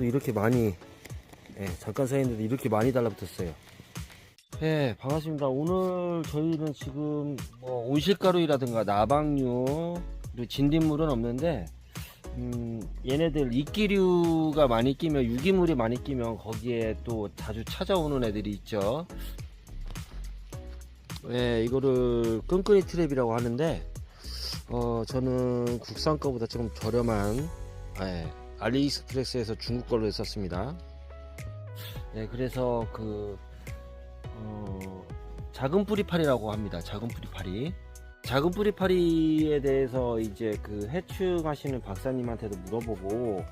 이렇게 많이 예, 잠깐 서 있는데 이렇게 많이 달라붙었어요. 네, 반갑습니다. 오늘 저희는 지금 뭐 온실가루라든가 나방류 그리고 진딧물은 없는데 음, 얘네들 이끼류가 많이 끼면 유기물이 많이 끼면 거기에 또 자주 찾아오는 애들이 있죠. 네, 이거를 끈끈이 트랩이라고 하는데 어, 저는 국산 거보다 조금 저렴한 예, 알리익스프레스에서 중국 걸로 했었습니다. 네, 그래서 그 어, 작은 뿌리파리라고 합니다. 작은 뿌리파리. 작은 뿌리파리에 대해서 이제 그 해충하시는 박사님한테도 물어보고,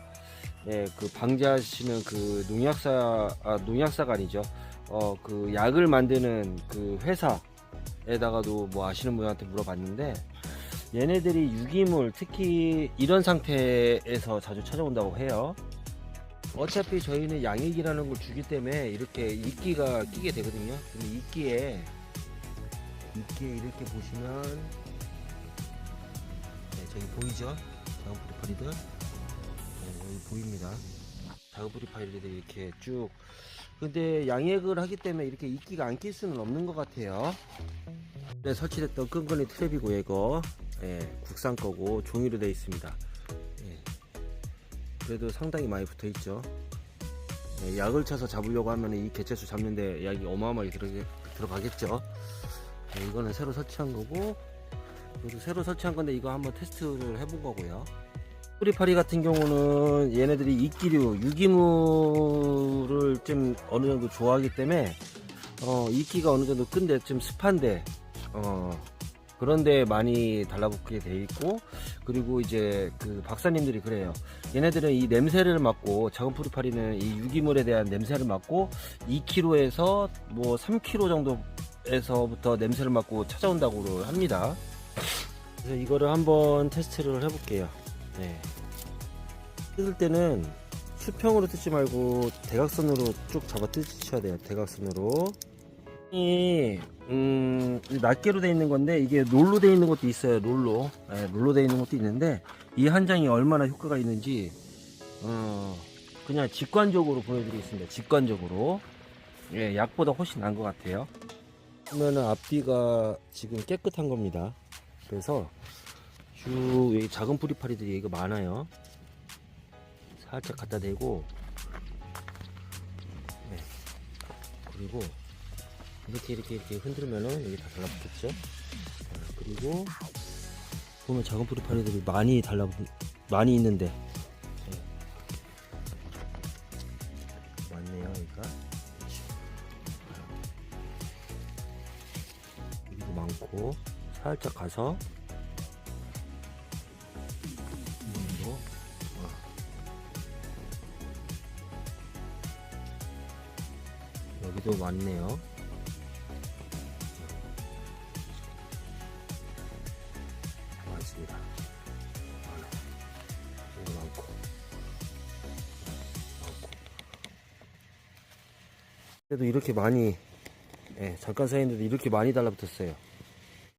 네, 그 방제하시는 그 농약사, 아, 농약사가 아니죠. 어, 그 약을 만드는 그 회사에다가도 뭐 아시는 분한테 물어봤는데, 얘네들이 유기물, 특히 이런 상태에서 자주 찾아온다고 해요. 어차피 저희는 양액이라는 걸 주기 때문에 이렇게 이끼가 끼게 되거든요. 근데 이끼에 이끼에 이렇게 보시면 네, 저기 보이죠? 작은 뿌리파리들 네, 여기 보입니다. 작은 뿌리파리들이 이렇게 쭉 근데 양액을 하기 때문에 이렇게 이끼가 안 낄 수는 없는 것 같아요. 네, 설치됐던 끈끈이 트랩이고 이거 예, 국산 거고 종이로 되어 있습니다. 예. 그래도 상당히 많이 붙어 있죠. 예, 약을 쳐서 잡으려고 하면 이 개체수 잡는데 약이 어마어마하게 들어, 들어가 겠죠. 예, 이거는 새로 설치한 거고, 그리고 새로 설치한 건데 이거 한번 테스트를 해본 거고요. 뿌리파리 같은 경우는 얘네들이 이끼류, 유기물을 좀 어느 정도 좋아하기 때문에 어, 이끼가 어느 정도 끈데 좀 습한데 어, 그런데 많이 달라붙게 돼 있고 그리고 이제 그 박사님들이 그래요. 얘네들은 이 냄새를 맡고 작은 뿌리파리는 이 유기물에 대한 냄새를 맡고 2kg에서 뭐 3kg 정도에서부터 냄새를 맡고 찾아온다고 합니다. 그래서 이거를 한번 테스트를 해볼게요. 네. 뜯을 때는 수평으로 뜯지 말고 대각선으로 쭉 잡아 뜯으셔야 돼요. 대각선으로. 이 음, 낱개로 돼 있는 건데 이게 롤로 돼 있는 것도 있어요. 롤로. 네, 롤로 돼 있는 것도 있는데 이 한 장이 얼마나 효과가 있는지 어, 그냥 직관적으로 보여드리겠습니다. 직관적으로. 예, 약보다 훨씬 나은 것 같아요. 그러면은 앞뒤가 지금 깨끗한 겁니다. 그래서 쭉 여기 작은 뿌리파리들이 이거 많아요. 살짝 갖다 대고 네. 그리고 이렇게 이렇게 이렇게 흔들면은 여기 다 달라붙겠죠. 자, 그리고 보면 작은 뿌리파리들이 많이 달라붙 많이 있는데 네. 많네요, 여기가. 여기도 많고 살짝 가서 이쪽으로 어. 여기도 많네요. 많아. 여기 많고. 많고. 그래도 이렇게 많이, 예, 잠깐 서 있는데 이렇게 많이 달라붙었어요.